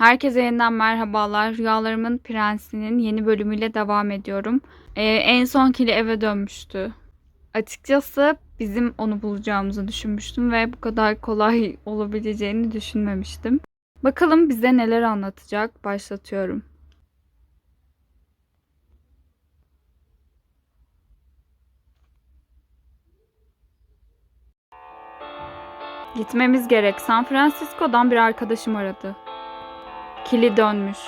Herkese yeniden merhabalar. Rüyalarımın Prensi'nin yeni bölümüyle devam ediyorum. Ee, en son kili eve dönmüştü. Açıkçası bizim onu bulacağımızı düşünmüştüm ve bu kadar kolay olabileceğini düşünmemiştim. Bakalım bize neler anlatacak. Başlatıyorum. Gitmemiz gerek. San Francisco'dan bir arkadaşım aradı. Kili dönmüş.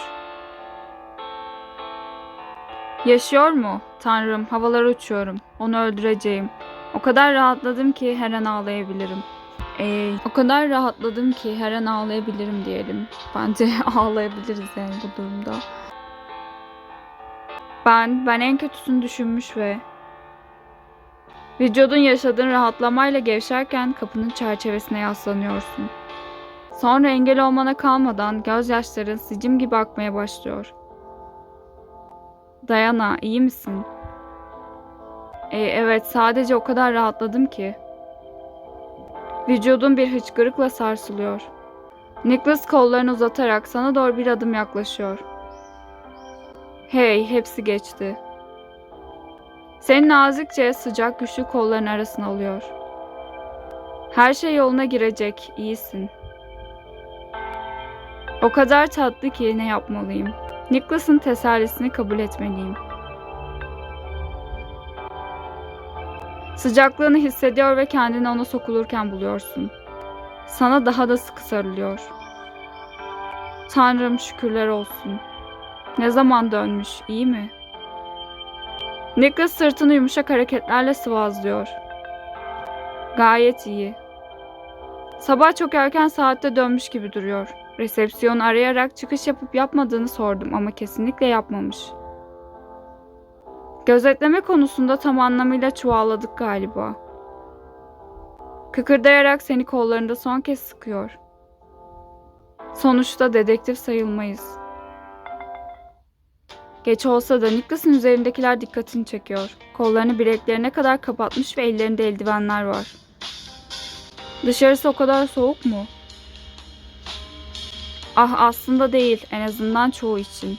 Yaşıyor mu? Tanrım, havalara uçuyorum. Onu öldüreceğim. O kadar rahatladım ki her an ağlayabilirim. Ee, o kadar rahatladım ki her an ağlayabilirim diyelim. Bence ağlayabiliriz yani bu durumda. Ben, ben en kötüsünü düşünmüş ve vücudun yaşadığın rahatlamayla gevşerken kapının çerçevesine yaslanıyorsun. Sonra engel olmana kalmadan gözyaşların sicim gibi akmaya başlıyor. Dayana, iyi misin? E, evet, sadece o kadar rahatladım ki. Vücudun bir hıçkırıkla sarsılıyor. Nicholas kollarını uzatarak sana doğru bir adım yaklaşıyor. Hey, hepsi geçti. Seni nazikçe sıcak güçlü kolların arasına alıyor. Her şey yoluna girecek, iyisin. O kadar tatlı ki ne yapmalıyım? Nicholas'ın tesellisini kabul etmeliyim. Sıcaklığını hissediyor ve kendini ona sokulurken buluyorsun. Sana daha da sıkı sarılıyor. Tanrım şükürler olsun. Ne zaman dönmüş, iyi mi? Nicholas sırtını yumuşak hareketlerle sıvazlıyor. Gayet iyi. Sabah çok erken saatte dönmüş gibi duruyor. Resepsiyonu arayarak çıkış yapıp yapmadığını sordum ama kesinlikle yapmamış. Gözetleme konusunda tam anlamıyla çuvalladık galiba. Kıkırdayarak seni kollarında son kez sıkıyor. Sonuçta dedektif sayılmayız. Geç olsa da Nicholas'ın üzerindekiler dikkatini çekiyor. Kollarını bileklerine kadar kapatmış ve ellerinde eldivenler var. Dışarısı o kadar soğuk mu? Ah aslında değil en azından çoğu için.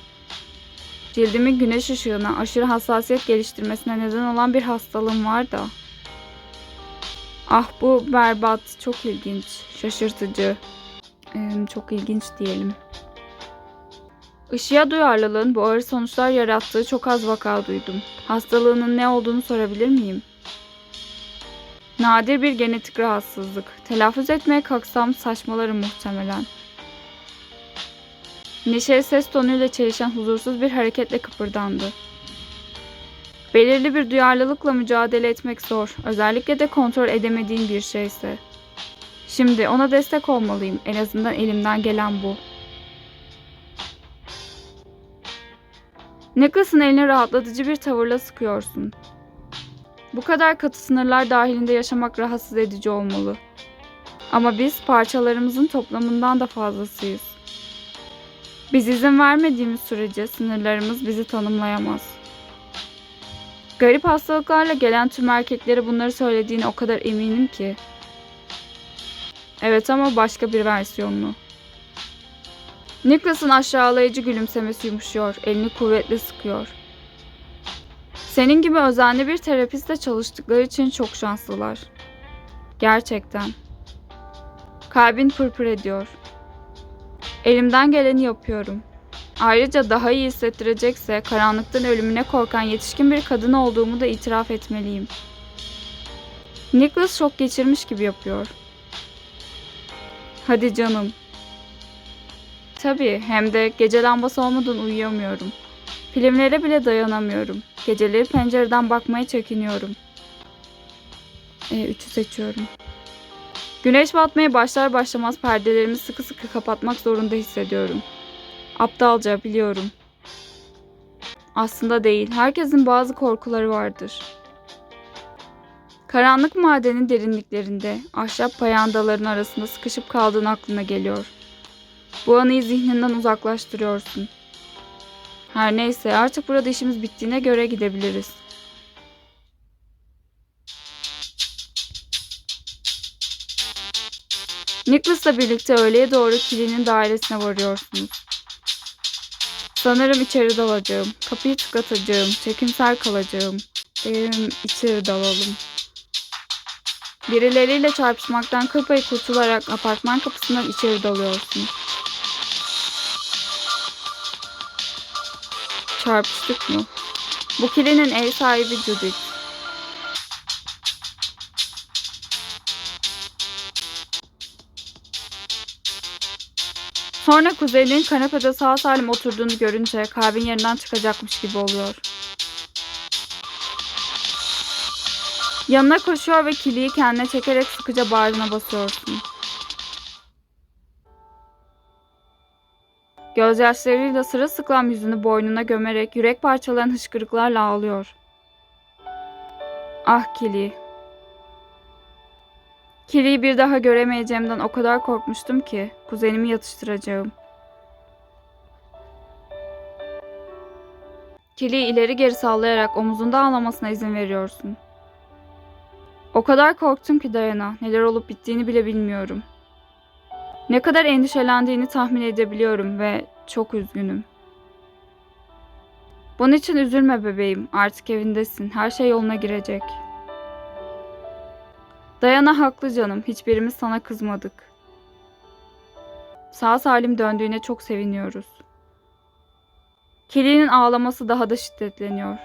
Cildimin güneş ışığına aşırı hassasiyet geliştirmesine neden olan bir hastalığım var da. Ah bu berbat, çok ilginç, şaşırtıcı. Ee, çok ilginç diyelim. Işığa duyarlılığın bu ağır sonuçlar yarattığı çok az vaka duydum. Hastalığının ne olduğunu sorabilir miyim? Nadir bir genetik rahatsızlık. Telaffuz etmeye kalksam saçmalarım muhtemelen. Neşeli ses tonuyla çelişen huzursuz bir hareketle kıpırdandı. Belirli bir duyarlılıkla mücadele etmek zor, özellikle de kontrol edemediğin bir şeyse. Şimdi ona destek olmalıyım, en azından elimden gelen bu. Nicholas'ın elini rahatlatıcı bir tavırla sıkıyorsun. Bu kadar katı sınırlar dahilinde yaşamak rahatsız edici olmalı. Ama biz parçalarımızın toplamından da fazlasıyız. Biz izin vermediğimiz sürece sınırlarımız bizi tanımlayamaz. Garip hastalıklarla gelen tüm erkeklere bunları söylediğine o kadar eminim ki. Evet ama başka bir versiyonunu. Nicholas'ın aşağılayıcı gülümsemesi yumuşuyor, elini kuvvetle sıkıyor. Senin gibi özenli bir terapistle çalıştıkları için çok şanslılar. Gerçekten. Kalbin pırpır ediyor. Elimden geleni yapıyorum. Ayrıca daha iyi hissettirecekse karanlıktan ölümüne korkan yetişkin bir kadın olduğumu da itiraf etmeliyim. Nicholas şok geçirmiş gibi yapıyor. Hadi canım. Tabii hem de gece lambası olmadan uyuyamıyorum. Filmlere bile dayanamıyorum. Geceleri pencereden bakmaya çekiniyorum. E, üçü seçiyorum. Güneş batmaya başlar başlamaz perdelerimi sıkı sıkı kapatmak zorunda hissediyorum. Aptalca biliyorum. Aslında değil. Herkesin bazı korkuları vardır. Karanlık madenin derinliklerinde ahşap payandaların arasında sıkışıp kaldığın aklına geliyor. Bu anıyı zihninden uzaklaştırıyorsun. Her neyse artık burada işimiz bittiğine göre gidebiliriz. Nicholas'la birlikte öğleye doğru kilinin dairesine varıyorsunuz. Sanırım içeri dalacağım. Kapıyı tıklatacağım. Çekimser kalacağım. Ee, içeri dalalım. Birileriyle çarpışmaktan kıl payı kurtularak apartman kapısından içeri dalıyorsun. Çarpıştık mı? Bu kilinin ev sahibi Judith. Sonra kuzenin kanepede sağ salim oturduğunu görünce kalbin yerinden çıkacakmış gibi oluyor. Yanına koşuyor ve kiliyi kendine çekerek sıkıca bağrına basıyorsun. Gözyaşlarıyla sırılsıklam yüzünü boynuna gömerek yürek parçalayan hışkırıklarla ağlıyor. Ah Kili. Kili'yi bir daha göremeyeceğimden o kadar korkmuştum ki kuzenimi yatıştıracağım. Kili'yi ileri geri sallayarak omuzunda ağlamasına izin veriyorsun. O kadar korktum ki Dayana, neler olup bittiğini bile bilmiyorum. Ne kadar endişelendiğini tahmin edebiliyorum ve çok üzgünüm. Bunun için üzülme bebeğim, artık evindesin, her şey yoluna girecek. Dayana haklı canım, hiçbirimiz sana kızmadık. Sağ salim döndüğüne çok seviniyoruz. Kili'nin ağlaması daha da şiddetleniyor.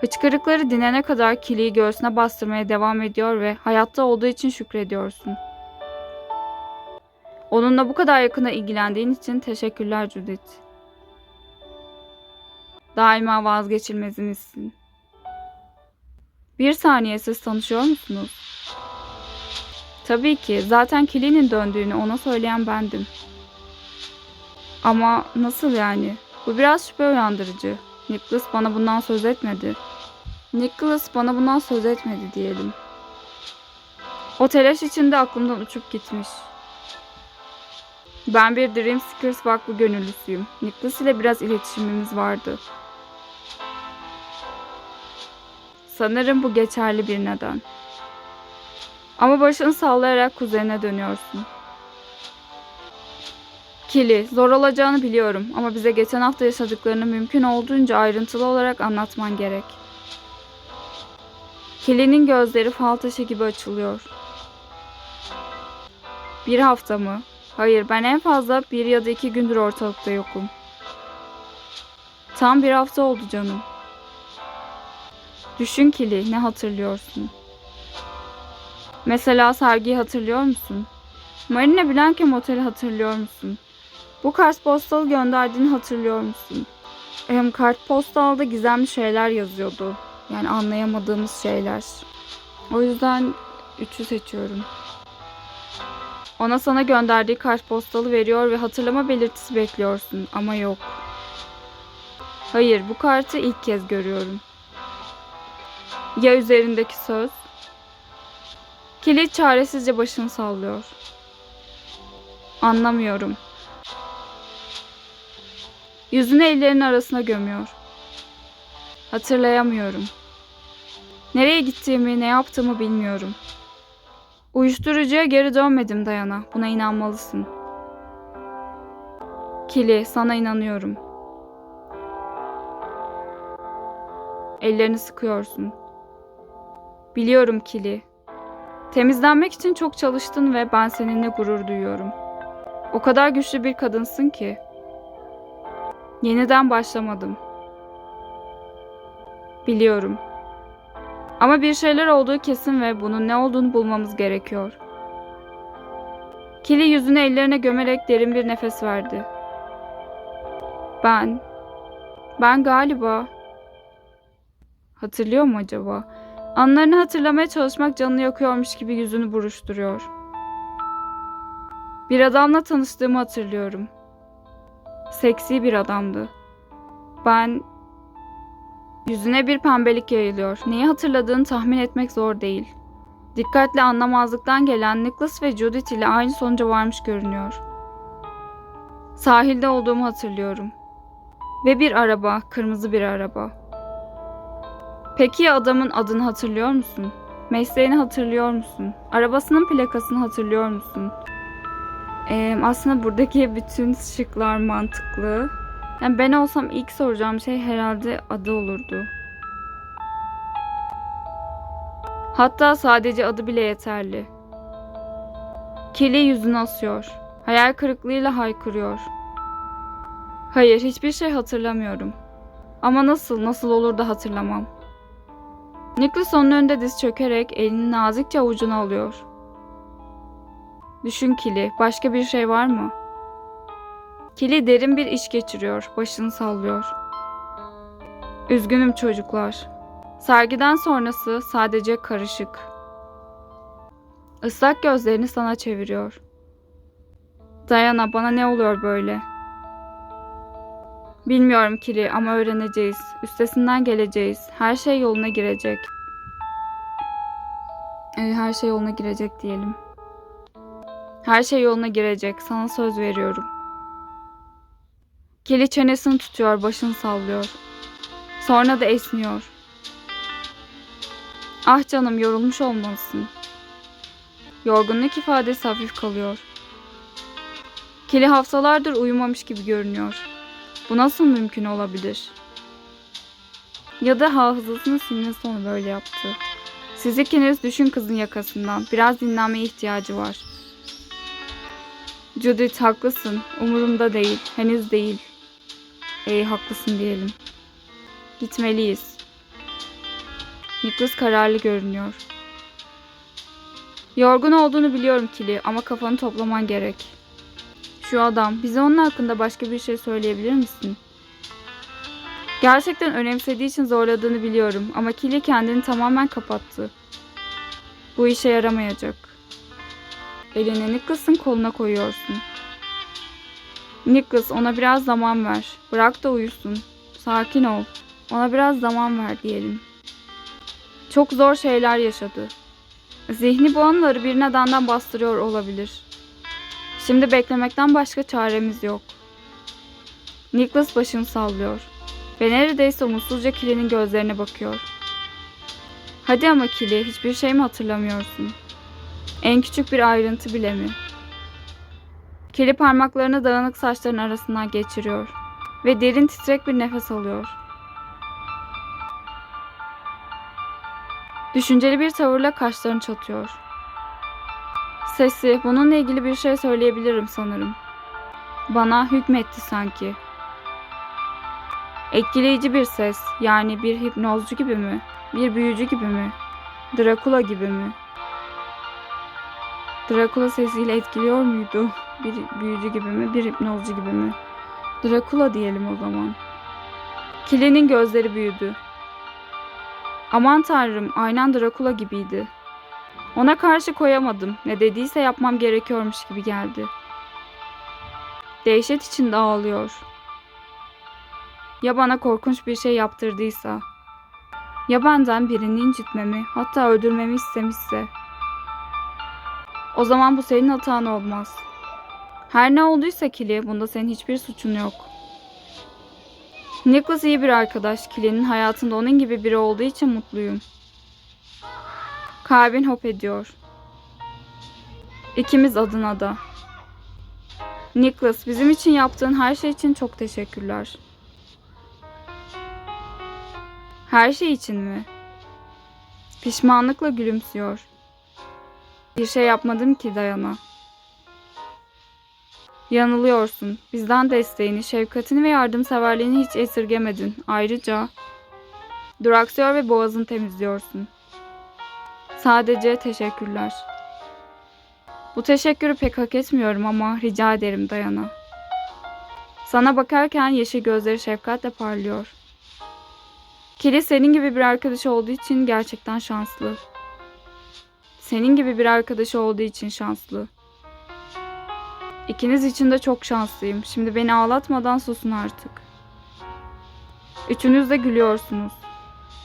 Hıçkırıkları dinene kadar kiliyi göğsüne bastırmaya devam ediyor ve hayatta olduğu için şükrediyorsun. Onunla bu kadar yakına ilgilendiğin için teşekkürler Judith. Daima vazgeçilmezimizsin. Bir saniye siz tanışıyor musunuz? Tabii ki. Zaten Kili'nin döndüğünü ona söyleyen bendim. Ama nasıl yani? Bu biraz şüphe uyandırıcı. Nicholas bana bundan söz etmedi. Nicholas bana bundan söz etmedi diyelim. O telaş içinde aklımdan uçup gitmiş. Ben bir Dream Seekers vakfı gönüllüsüyüm. Nicholas ile biraz iletişimimiz vardı. Sanırım bu geçerli bir neden. Ama başını sallayarak kuzenine dönüyorsun. Kili, zor olacağını biliyorum ama bize geçen hafta yaşadıklarını mümkün olduğunca ayrıntılı olarak anlatman gerek. Kili'nin gözleri fal taşı gibi açılıyor. Bir hafta mı? Hayır, ben en fazla bir ya da iki gündür ortalıkta yokum. Tam bir hafta oldu canım. Düşün Kili, ne hatırlıyorsun? Mesela sergiyi hatırlıyor musun? Marina Blanca Motel'i hatırlıyor musun? Bu kartpostalı gönderdiğini hatırlıyor musun? Hem kartpostalda gizemli şeyler yazıyordu. Yani anlayamadığımız şeyler. O yüzden 3'ü seçiyorum. Ona sana gönderdiği kartpostalı veriyor ve hatırlama belirtisi bekliyorsun ama yok. Hayır, bu kartı ilk kez görüyorum. Ya üzerindeki söz? Kilit çaresizce başını sallıyor. Anlamıyorum. Yüzünü ellerinin arasına gömüyor. Hatırlayamıyorum. Nereye gittiğimi, ne yaptığımı bilmiyorum. Uyuşturucuya geri dönmedim Dayana. Buna inanmalısın. Kili, sana inanıyorum. Ellerini sıkıyorsun. Biliyorum Kili. Temizlenmek için çok çalıştın ve ben seninle gurur duyuyorum. O kadar güçlü bir kadınsın ki. Yeniden başlamadım. Biliyorum. Ama bir şeyler olduğu kesin ve bunun ne olduğunu bulmamız gerekiyor. Kili yüzünü ellerine gömerek derin bir nefes verdi. Ben, ben galiba... Hatırlıyor mu acaba? Anlarını hatırlamaya çalışmak canını yakıyormuş gibi yüzünü buruşturuyor. Bir adamla tanıştığımı hatırlıyorum. Seksi bir adamdı. Ben yüzüne bir pembelik yayılıyor. Neyi hatırladığını tahmin etmek zor değil. Dikkatle anlamazlıktan gelen Nicholas ve Judith ile aynı sonuca varmış görünüyor. Sahilde olduğumu hatırlıyorum. Ve bir araba, kırmızı bir araba. Peki ya adamın adını hatırlıyor musun? Mesleğini hatırlıyor musun? Arabasının plakasını hatırlıyor musun? Ee, aslında buradaki bütün şıklar mantıklı. Yani ben olsam ilk soracağım şey herhalde adı olurdu. Hatta sadece adı bile yeterli. Kili yüzünü asıyor. Hayal kırıklığıyla haykırıyor. Hayır, hiçbir şey hatırlamıyorum. Ama nasıl, nasıl olur da hatırlamam. Nicholas onun önünde diz çökerek elini nazikçe avucuna alıyor. Düşün Kili, başka bir şey var mı? Kili derin bir iş geçiriyor, başını sallıyor. Üzgünüm çocuklar. Sergiden sonrası sadece karışık. Islak gözlerini sana çeviriyor. Dayana bana ne oluyor böyle? Bilmiyorum Kili ama öğreneceğiz. Üstesinden geleceğiz. Her şey yoluna girecek. Ee, her şey yoluna girecek diyelim. Her şey yoluna girecek. Sana söz veriyorum. Kili çenesini tutuyor, başını sallıyor. Sonra da esniyor. Ah canım yorulmuş olmalısın. Yorgunluk ifadesi hafif kalıyor. Kili haftalardır uyumamış gibi görünüyor. Bu nasıl mümkün olabilir? Ya da hafızasını silmesi onu böyle yaptı. Siz ikiniz düşün kızın yakasından. Biraz dinlenmeye ihtiyacı var. Judith haklısın. Umurumda değil. Henüz değil. İyi haklısın diyelim. Gitmeliyiz. Nicholas kararlı görünüyor. Yorgun olduğunu biliyorum Kili ama kafanı toplaman gerek. Şu adam, bize onun hakkında başka bir şey söyleyebilir misin? Gerçekten önemsediği için zorladığını biliyorum ama Kili kendini tamamen kapattı. Bu işe yaramayacak. Elini Nicholas'ın koluna koyuyorsun. Nicholas ona biraz zaman ver. Bırak da uyusun. Sakin ol. Ona biraz zaman ver diyelim. Çok zor şeyler yaşadı. Zihni bu anları bir nedenden bastırıyor olabilir. Şimdi beklemekten başka çaremiz yok. Nicholas başını sallıyor ve neredeyse umutsuzca Kili'nin gözlerine bakıyor. Hadi ama Kili, hiçbir şey mi hatırlamıyorsun? En küçük bir ayrıntı bile mi? Kili parmaklarını dağınık saçların arasından geçiriyor ve derin titrek bir nefes alıyor. Düşünceli bir tavırla kaşlarını çatıyor. Sesi, bununla ilgili bir şey söyleyebilirim sanırım. Bana hükmetti sanki. Etkileyici bir ses, yani bir hipnozcu gibi mi? Bir büyücü gibi mi? Drakula gibi mi? Drakula sesiyle etkiliyor muydu? Bir büyücü gibi mi? Bir hipnozcu gibi mi? Drakula diyelim o zaman. Kili'nin gözleri büyüdü. Aman tanrım, aynen Drakula gibiydi. Ona karşı koyamadım. Ne dediyse yapmam gerekiyormuş gibi geldi. Dehşet içinde ağlıyor. Ya bana korkunç bir şey yaptırdıysa? Ya benden birini incitmemi, hatta öldürmemi istemişse? O zaman bu senin hatan olmaz. Her ne olduysa Kili, bunda senin hiçbir suçun yok. Nicholas iyi bir arkadaş. Kili'nin hayatında onun gibi biri olduğu için mutluyum. Kalbin hop ediyor. İkimiz adına da. Nicholas, bizim için yaptığın her şey için çok teşekkürler. Her şey için mi? Pişmanlıkla gülümsüyor. Bir şey yapmadım ki Dayana. Yanılıyorsun. Bizden desteğini, şefkatini ve yardımseverliğini hiç esirgemedin. Ayrıca duraksıyor ve boğazını temizliyorsun. Sadece teşekkürler. Bu teşekkürü pek hak etmiyorum ama rica ederim Dayana. Sana bakarken yeşil gözleri şefkatle parlıyor. Kili senin gibi bir arkadaşı olduğu için gerçekten şanslı. Senin gibi bir arkadaşı olduğu için şanslı. İkiniz için de çok şanslıyım. Şimdi beni ağlatmadan susun artık. Üçünüz de gülüyorsunuz.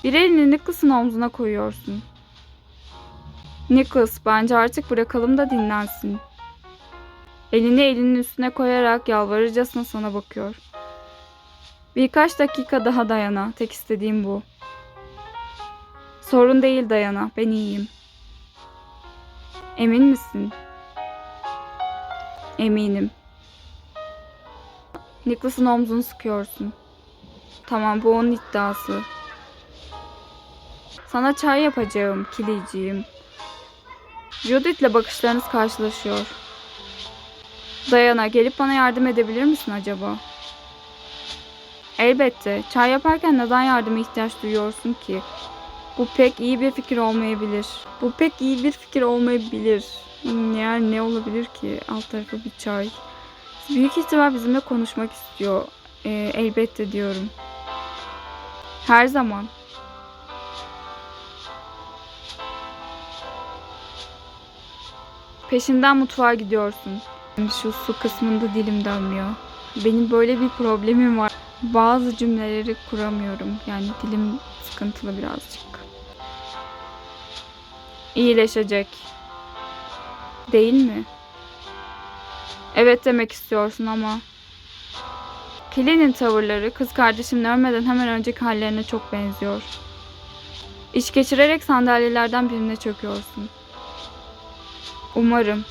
Bir elini Nicholas'ın omzuna koyuyorsun. Nicholas bence artık bırakalım da dinlensin. Elini elinin üstüne koyarak yalvarırcasına sana bakıyor. Birkaç dakika daha dayana. Tek istediğim bu. Sorun değil dayana. Ben iyiyim. Emin misin? Eminim. Nicholas'ın omzunu sıkıyorsun. Tamam bu onun iddiası. Sana çay yapacağım kiliciğim. Judith'le bakışlarınız karşılaşıyor. Dayana gelip bana yardım edebilir misin acaba? Elbette. Çay yaparken neden yardıma ihtiyaç duyuyorsun ki? Bu pek iyi bir fikir olmayabilir. Bu pek iyi bir fikir olmayabilir. Hmm, Yani ne olabilir ki? Alt tarafı bir çay. Büyük ihtimal bizimle konuşmak istiyor. Ee, elbette diyorum. Her zaman. Peşinden mutfağa gidiyorsun. Şu su kısmında dilim dönmüyor. Benim böyle bir problemim var. Bazı cümleleri kuramıyorum. Yani dilim sıkıntılı birazcık. İyileşecek. Değil mi? Evet demek istiyorsun ama. Kelly'nin tavırları kız kardeşimin ölmeden hemen önceki hallerine çok benziyor. İş geçirerek sandalyelerden birine çöküyorsun. Umarım.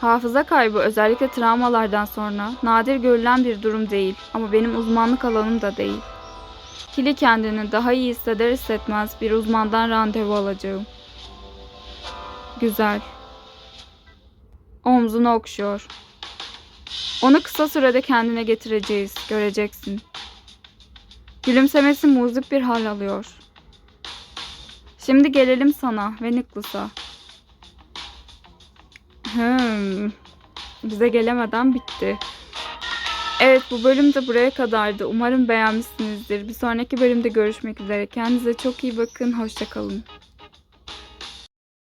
Hafıza kaybı özellikle travmalardan sonra nadir görülen bir durum değil ama benim uzmanlık alanım da değil. Kili kendini daha iyi hisseder hissetmez bir uzmandan randevu alacağım. Güzel. Omzunu okşuyor. Onu kısa sürede kendine getireceğiz, göreceksin. Gülümsemesi muzip bir hal alıyor. Şimdi gelelim sana ve Nicholas'a. Hmm. Bize gelemeden bitti. Evet bu bölüm de buraya kadardı. Umarım beğenmişsinizdir. Bir sonraki bölümde görüşmek üzere. Kendinize çok iyi bakın. Hoşçakalın.